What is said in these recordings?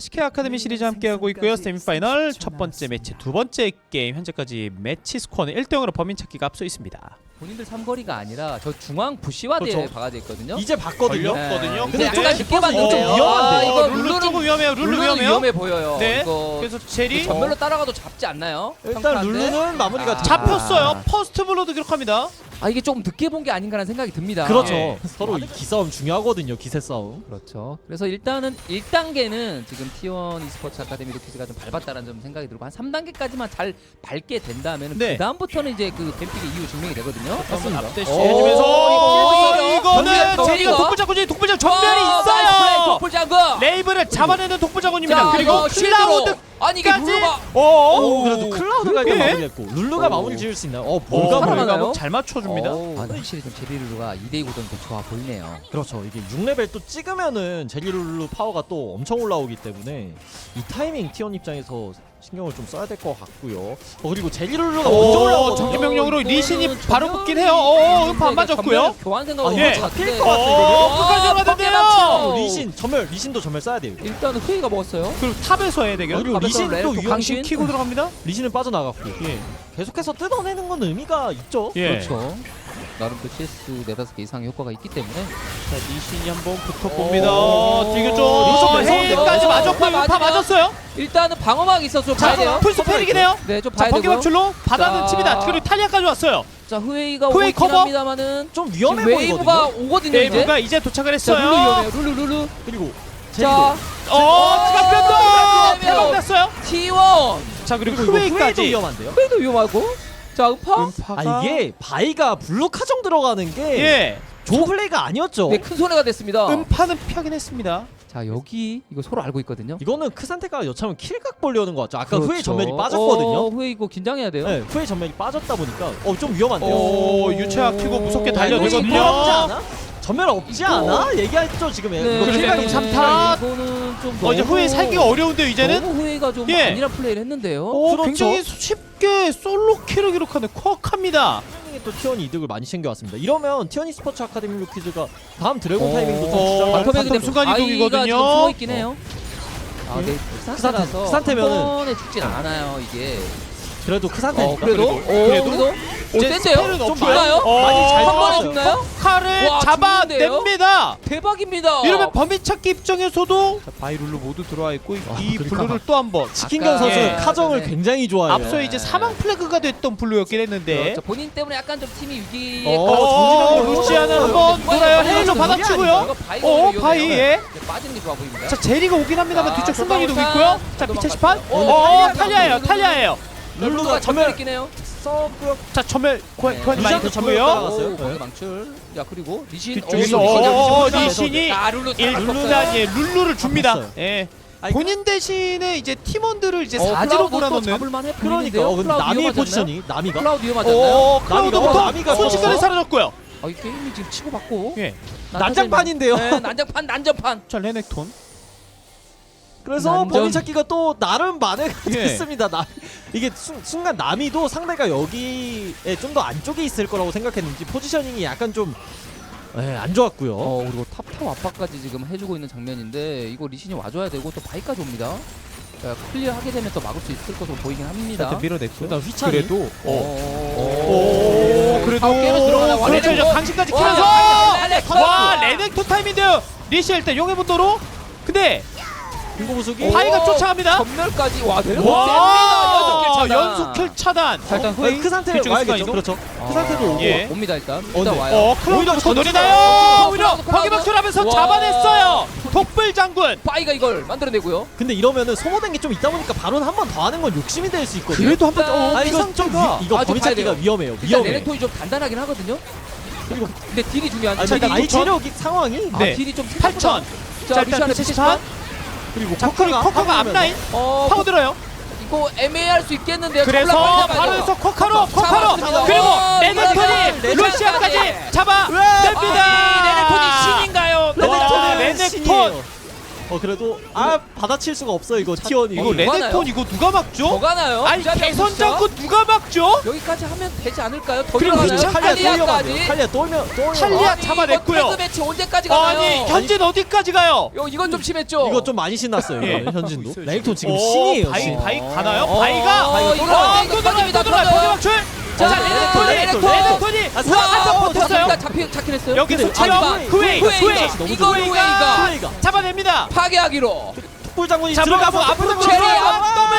SK 아카데미 시리즈 함께하고 있고요. 세미파이널 첫 번째 매치 두 번째 게임 현재까지 매치 스코어는 1대0으로 범인 찾기가 앞서 있습니다. 본인들 삼거리가 아니라 저 중앙 부시와드에 그렇죠. 박아져 있거든요. 이제 봤거든요. 걸렸거든요. 근데 근데 약간 늦게 봤는데 좀 아, 위험한데. 이거 룰루 룰루 조금 위험해요. 룰루 룰루는 위험해요. 위험해 보여요. 네. 이거 그래서 제리 전멸로 따라가도 잡지 않나요? 일단? 룰루는 마무리가 아. 자... 잡혔어요. 퍼스트 블로드 기록합니다. 아 이게 조금 늦게 본 게 아닌가라는 생각이 듭니다. 그렇죠. 예. 서로 이 기싸움 중요하거든요. 기세 싸움. 그렇죠. 그래서 일단은 1단계는 지금 T1 e스포츠 아카데미 루키즈가 좀 밟았다는 점 생각이 들고 한 3단계까지만 잘 밟게 된다면 네. 그 다음부터는 이제 그 뱀픽의 이유 증명이 되거든요. 한번 앞대시 오, 해주면서 이거 이거는 제리가 전멸. 독불자군이 독불자 전멸이 어, 있어요. 독불 장군. 레이브를 잡아내는 독불자군입니다. 자, 그리고. 클라우드 아니 이게 룰루가 오, 오, 그래도 클라우드가 일단 예. 마무리했고 룰루가 오. 마무리 지을 수 있나요? 어, 오, 볼가 살아나나요? 볼가. 볼가 잘 맞춰줍니다. 아, 근데 확실히 좀 제리 룰루가 2대2 구도는 더 좋아 보이네요. 그렇죠. 이게 6레벨 또 찍으면은 제리 룰루 파워가 또 엄청 올라오기 때문에 이 타이밍 티원 입장에서 신경을 좀 써야 될 것 같고요. 어, 그리고 제리 룰루가 먼저 오, 올라오거든요. 정기 명령으로 리신이 바로 붙긴 해요. 어, 음파 안 맞았고요. 교환 생각으로 아, 예. 것 같은데. 잡힐 것 같아, 어, 이거는. 끝까지 아. 뻥개 리신 전멸 리신도 전멸 써야 돼요. 일단 후회가 먹었어요. 그리고 탑에서의 대결. 그리고 탑에서 리신도 레넥톤 위험 강신. 키고 들어갑니다. 리신은 빠져나갔고 예. 계속해서 뜯어내는 건 의미가 있죠. 예. 그렇죠. 나름 또 CS 네다섯 개 이상의 효과가 있기 때문에 자, 리신이 한번 붙어봅니다. 오. 지금 리신? 헤이까지 어, 맞았고 맞으면- 맞았어요. 일단 방어막 있어서 좀 봐야 돼요. 자, 풀스 패릭이 네요 네, 좀 자, 봐야 번개 되고요. 방출로 받아는 자. 칩니다. 그리고 탈리아까지 왔어요. 자, 후웨이가 후웨이 커버? 합니다만은 좀 위험해 웨이브가 보이거든요. 오거든요, 이제. 네이브가 이제 도착을 자, 룰루 했어요. 위험해요. 룰루 룰루. 그리고 자, 제리도 어, 트가 뺀다. 어, 대박 났어요. T1. 자, 그리고 후웨이까지. 위험한데요. 후웨이도 위험하고. 자, 음파. 아 이게 바이가 블록 하정 들어가는 게 예. 좋은 플레이가 아니었죠. 네, 큰 손해가 됐습니다. 음파는 피하긴 했습니다. 자, 여기 이거 서로 알고 있거든요. 이거는 크산테가 여차하면 킬각 보려는 것 같죠. 아까 후웨이 그렇죠. 전멸이 빠졌거든요. 어, 후웨이 이거 긴장해야 돼요. 네, 후웨이 전멸이 빠졌다 보니까 어 좀 위험한데요. 오, 유채학 키고 무섭게 달려들거든요. 않아? 전멸 없지 않아? 얘기했죠 지금. 네, 이거 참 삼타. 이거는 좀 어, 이제 너무- 후웨이 살기가 어려운데요, 이제는. 너무 후웨이가 좀 예. 아니라 플레이를 했는데요. 오, 그렇죠. 굉장히 쉽게 솔로 킬을 기록하는 쿼크합니다. 타이밍에 또 티원이 이득을 많이 챙겨왔습니다. 이러면 티원이 스포츠 아카데미 루키즈가 다음 드래곤 어, 타이밍도 좀 어, 주장을 근데 텐데. 순간 이동이거든요. 아이가 지금 숨어 있긴 해요. 아, 음. 네. 크산테, 크산테라서 크산테면은- 한 번에 죽진 않아요, 이게. 그래도 어, 크산테니까. 그래도 오, 그래도? 그래도 오, 이제 센데요? 스펠은 좀. 죽나요? 어, 많이 잘 한 번에 나왔어요. 죽나요? 칼을 와, 잡아냅니다. 대박입니다. 이러면 범위찾기 입장에서도 자, 바이룰로 모두 들어와 있고 아, 이 그러니까 블루를 또한 번. 치킨경 아까- 선수는 예. 카정을 네. 굉장히 좋아해요. 앞서 이제 사망 플래그가 됐던 블루였긴 했는데. 그렇죠. 본인 때문에 약간 좀 팀이 위기에 어, 어, 루시아는 선수. 한번 돌아요. 헤일로 받아치고요. 어. 바이, 예. 네, 빠지는 게 좋아 보입니다. 자, 제리가 오긴 합니다만 자, 뒤쪽 순간 이동. 있고요. 자, 도망가. 피체 시판. 어, 어, 탈리아예요. 룰루가 탈리아예요. 룰루가 전멸 있긴 해요. 썼고요. 자, 전멸 고- 네. 교환이 많이 루시안도 전멸 됐고요. 따라갔어요. 오, 네. 거기 망출. 자, 그리고 리신 뒤쪽에서 어, 리신, 리신, 어, 리신, 리신. 리신이 아, 룰루 일잘 룰루는 바꿨어요. 예, 룰루를 줍니다. 예. 아니, 본인 대신에 이제 팀원들을 이제 어, 사지로 클라우드 몰아넣는 잡을만해 그러니까? 어, 근데 않나요? 포지션이 나미가 클라우드 나미가- 클라우드부터 나미가 순식간에 어. 사라졌고요. 아, 이 게임이 지금 치고 받고 예. 난장판인데요. 네, 난장판 난장판. 자, 레넥톤. 그래서 난전. 범인 찾기가 또 나름 만회가 예. 됐습니다. 나, 이게 순, 순간 남이도 상대가 여기에 좀 더 안쪽에 있을 거라고 생각했는지 포지셔닝이 약간 좀 예, 안 좋았고요. 어 그리고 탑탑 압박까지 지금 해주고 있는 장면인데 이거 리신이 와줘야 되고 또 바이까지 옵니다. 자, 클리어하게 되면 또 막을 수 있을 것으로 보이긴 합니다. 밀어냈고요. 일단 휘찬이 그래도 오, 오, 그래도 아홉 개로 들어가나? 와, 그렇죠. 이제. 강신까지 와, 키면서 레넥톤. 와, 레넥톤 타임인데요. 리시 일단 용의 분도로. 근데 빙고 부수기 오. 바이가 쫓아갑니다. 전멸까지 와 셉니다. 연속 킬 차단. 자, 일단 어, 후웨이 그 상태를 뒤쪽에 와야겠죠. 순간이동? 그렇죠. 아, 그 상태도 오고 예. 옵니다 일단 어, 일단 네. 와요. 어, 오히려 클라우드부터. 노리나요? 오히려 클라우드, 거기 클라우드. 박출하면서 와. 잡아냈어요. 독불 장군. 바이가 이걸 만들어내고요. 근데 이러면은 소모된 게 좀 있다 보니까 바로는 한번 더 하는 건 욕심이 될 수 있거든요. 그래도 한번 어, 아 이거 좀 위, 이거 아, 좀 범인 봐야 찾기가 돼요. 위험해요. 일단 위험해. 레넥톤이 좀 단단하긴 하거든요. 그리고 근데 딜이 중요한데. 아, 천? 체력이 상황이 아, 네. 딜이 좀 8천. 자, 자, 일단 루시안의 피치 피치판. 그리고 자, 커커가 커커가 앞라인 어, 파고들어요. 이거 애매할 수 있겠는데요. 그래서 콜라 빨리 바로 잡아야 해서 돼요. 코카로 코카로 잡았습니다. 그리고 와, 레넥톤이 레넥톤, 루시아까지. 잡아 왜? 냅니다. 아니, 레넥톤이 신인가요? 와, 레넥톤은 레넥톤 신이에요. 어 그래도 아 받아칠 수가 없어요 이거 티원이. 이거 뭐 레넥톤 하나요? 이거 누가 막죠? 뭐가 나요? 아니 개선? 잡고 누가 막죠? 여기까지 하면 되지 않을까요? 더 그리고 들어가나요? 그렇죠. 탈리아. 위험한데요. 탈리아 오면. 탈리아 아니, 잡아냈고요. 이거 태그 매치 언제까지 가나요? 아니 현진 어디까지 가요? 요, 이건 좀 심했죠? 이거 좀 많이 신났어요. 예. 현진도. 있어요, 레넥톤 지금 오, 신이에요. 바이 신. 바이 어. 가나요? 어, 바이가 어, 이거 이거 어, 이거 또 들어가요, 터집니다. 터져요. 막출. 자. 레넥톤이 아, 우와, 한번 와, 버텼어요. 잡히, 잡긴 했어요. 여기서 후웨이가 후웨이가 너무 이거 후웨이가 잡아냅니다. 파괴하기로 독불 장군이 잡으가고 들어가서 앞으로 독불 체리 들어가고 앞- 더블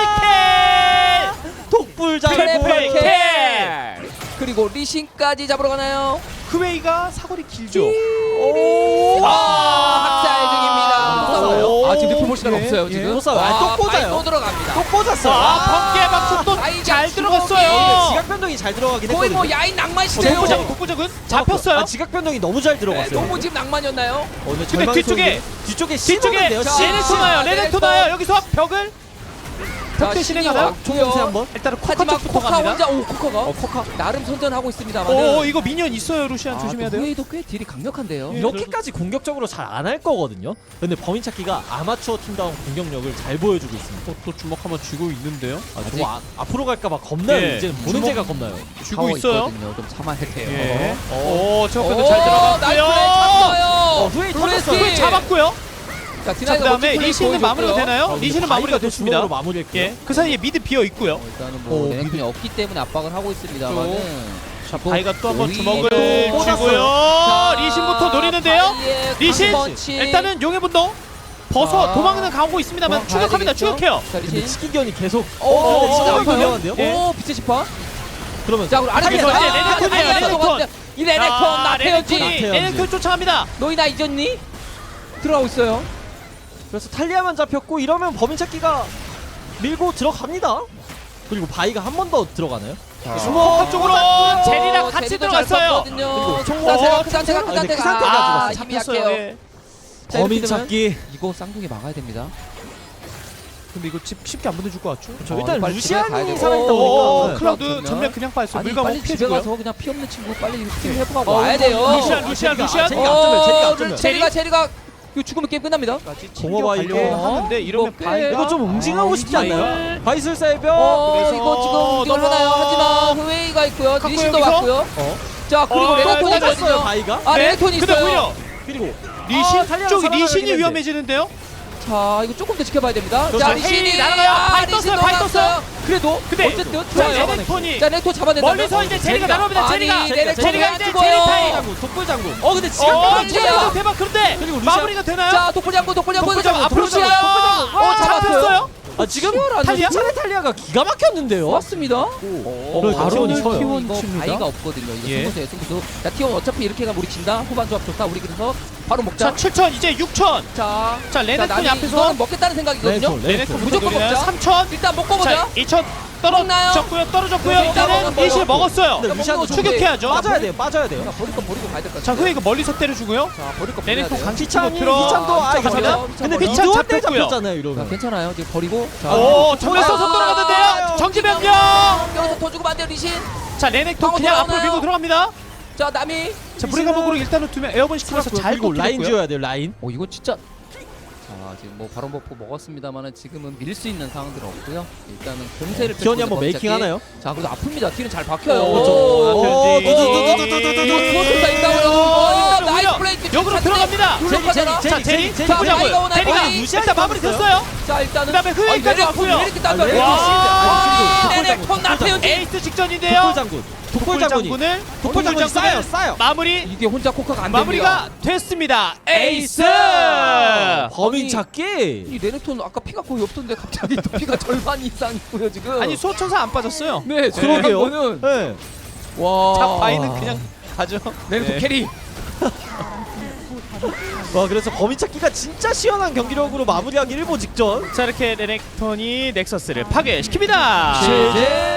독불 장군. 트래플 킬. 킬 그리고 리신까지 잡으러 가나요? 킬. 후웨이가 사거리 길죠. 오. 아, 학살 중입니다. 오. 아, 지금 리플 볼 시간 예, 없어요, 예. 지금. 또. 아, 와, 또 꽂아요. 또 들어갑니다. 또 꽂았어요. 아, 번개 박수 변동이 잘 들어가긴 거의 했거든요. 뭐 야인 낭만시대요. 독보자 독보자군 잡혔어요. 아, 지각 변동이 너무 잘 네, 들어갔어요. 너무 지금 낭만이었나요? 어, 근데 뒤쪽에 뒤쪽에 뒤쪽에. 자, 레넥톤 나요. 레넥톤. 나요. 여기서 벽을 신이 진행하나요? 총검세 한번. 일단은 코카 하지만 쪽부터 코카 갑니다. 혼자 오 코카가 어, 코카. 나름 선전하고 있습니다만. 오 이거 미니언 있어요 루시안 조심해야 돼요. 후웨이도 꽤 딜이 강력한데요. 예. 이렇게까지 공격적으로 잘 안 할 거거든요. 근데 범인 찾기가 아마추어 팀다운 공격력을 잘 보여주고 있습니다. 또 주먹 한번 쥐고 있는데요. 아, 아직- 저거 아, 앞으로 갈까봐 겁나요. 예. 이제는 보는 주먹- 제가 겁나요. 쥐고 파워 있어요. 있거든요. 좀 참아야 돼요. 예. 어. 오 저것도 오, 잘 들어갔고요. 어, 블루스틱. 터졌어요. 후웨이 잡았고요. 자, 자 디나이가 그다음에 멋진 플레이 리시는 보여줬고요. 마무리가 되나요? 어, 리시는 마무리가 또 됐습니다. 마무리했고요. 예. 그 사이에 미드 비어 있고요. 어, 일단은 뭐 오, 레넥톤이 없기 때문에 압박을 하고 있습니다만은 자 바이가 또 한번 주먹을 또 쥐고요. 자, 리신부터 노리는데요. 바이의 리신 강펀치. 일단은 용의 분노 벗어 자. 도망은 가고 있습니다만 도망 추격합니다. 가야 되겠죠? 추격해요. 자, 근데 리신. 치킨견이 계속 오, 어, 근데 진짜 오, 이거 오, 위험한데요? 예. 오, 빛의 지파. 그러면 자, 우리 아래쪽에 여기서 아, 이제 레넥톤이에요, 아, 레넥톤. 이 레넥톤 자, 나태현지. 레넥톤이 레넥톤 쫓아갑니다. 너희 나 잊었니? 들어가고 있어요. 그래서 탈리아만 잡혔고 이러면 범인 찾기가 밀고 들어갑니다. 그리고 바이가 한 번 더 들어가나요? 주먹 쪽으로 제리랑 같이 제리도 잘 들어갔어요. 컸거든요. 어, 크산테가 크산테가 아, 죽었어. 힘이 잡혔어요. 약해요. 예. 자, 범인 이렇게 되면 찾기. 이거 쌍둥이 막아야 됩니다. 근데 이거 집 쉽게 안 보내줄 것 같죠? 저 어, 일단 빨리 집에 가야 루시안이. 살아있다 오, 보니까 네. 클라우드 그러면- 전면 그냥 빠졌어. 아니 물감 빨리 집에 피해주고요. 가서 그냥 피 없는 친구 빨리 팀 회복하고 어, 와야 돼요. 루시안, 루시안, 제리가- 루시안. 제리가 앞쪽에 제리가 어, 앞쪽에. 체리가 체리가 이거 죽으면 게임 끝납니다. 가려고 이거- 하는데 이러면 이거 바이가 이거 좀 웅징하고 아, 싶지 않나요? 이걸- 바이술사의 벽. 어, 그래서 이거 지금 운동을 넘어- 하나요? 하지만 후웨이가 있고요. 리신도 여기서? 왔고요. 어. 자 그리고 어, 맞았어요, 있거든요. 바이가. 아 네, 레넥톤이 근데 있어요. 오히려 그리고 리신 아, 쪽이 리신이 했는데. 위험해지는데요. 자 이거 조금 더 지켜봐야 됩니다. 그렇죠. 자 헤이 리신이 날아가요. 아, 발 떴어요, 발. 떴어요. 그래도 근데 어쨌든 자 좋아요. 레넥톤이 자 레넥톤 잡아낸다. 멀리서 이제 제리가 날아옵니다. 아니, 제리가 제리가 제리가 안 이제. 제리 타임. 장군, 독불 장군. 어 근데 지금 어, 어, 제리가 대박 그런데 그리고 루시안- 마무리가 되나요? 자 독불 잡고 독불 잡고 앞으로. 잡고 어. 잡혔어요. 아 지금 치열하네. 탈리아 차례 탈리아가 기가 막혔는데요. 맞습니다. 어, 어, 바로는 바로는 T1 이거 칩니다. 바위가 없거든요. 이거 예. 승부수예요 승부수. 자 T1 어차피 이렇게 가면 우리 진다. 후반 조합 좋다. 우리 그래서 바로 먹자. 자 7천 이제 6천. 자, 자 레넥톤이 남이 앞에서 이거는 먹겠다는 생각이거든요. 레넥톤, 레넥톤 무조건 먹자. 3천. 일단 먹고 보자. 자 2천 먹나요? 떨어졌고요. 떨어졌고요. 일단 먹어요. 리실 먹었어요. 근데 자, 루시안도 먹는 거 추격해야죠. 빠져야 돼요. 빠져야 돼요. 그냥 버릴 건 버리고 가야 될것자 같아요. 후에 이거 멀리서 때려주고요. 자, 버릴 거 레넥톤 돼요. 강시 피찬이 들어. 피찬도 아 이거 버려. 잡혔. 근데 버려. 미드원 때 잡혔고요. 잡혔잖아요 자, 이러면. 괜찮아요. 지금 버리고. 자, 오 정면 써서 아, 돌아가는데요. 정지병력. 여기서 더 주고 반대로 리신. 자 레넥톤 방어 그냥 앞으로 들어가나요? 밀고 들어갑니다. 자, 남이. 자 브리가목으로 일단은 두 명 에어본 시키면서 잘 그리고 라인. 지어야 돼요 라인. 어, 이거 진짜. 자, 지금 뭐 바로 버프 먹었습니다만은 지금은 밀 수 있는 상황들은 없고요. 일단은 공세를 기현이 펼치고 한번 메이킹. 하나요? 자, 그래도 아픕니다. 뒤는 잘 박혀요. 오, 오, 나태현지. 오, 오, 오, 오, 이거 스포츠가 있다고요. 어, 이거 나이스 플레이트. 역으로 들어갑니다. 제리, 가잖아. 제리, 자 제리 제리, 오나요? 제리가 바이. 일단 마무리 됐어요. 자, 일단은 그다음에 흐웨이까지 아, 왔고요. 아. 아, 독불 나태현지. 에이스 직전인데요. 독불 장군. 장군을 독불 장군이 싸요 싸요. 마무리 이게 혼자 코카가 안 마무리가 됩니다. 됐습니다. 에이스. 범인 찾기. 이 레넥톤 아까 피가 거의 없던데 갑자기 또 피가 절반 이상 있고요 지금. 아니 소천사 안 빠졌어요. 네, 그러게요. 네. 와. 자 바이는 그냥 가죠. 레넥톤 네. 캐리. 와 그래서 범인 찾기가 진짜 시원한 경기력으로 마무리하기 일보 직전. 자 이렇게 레넥톤이 넥서스를 파괴시킵니다. 제제.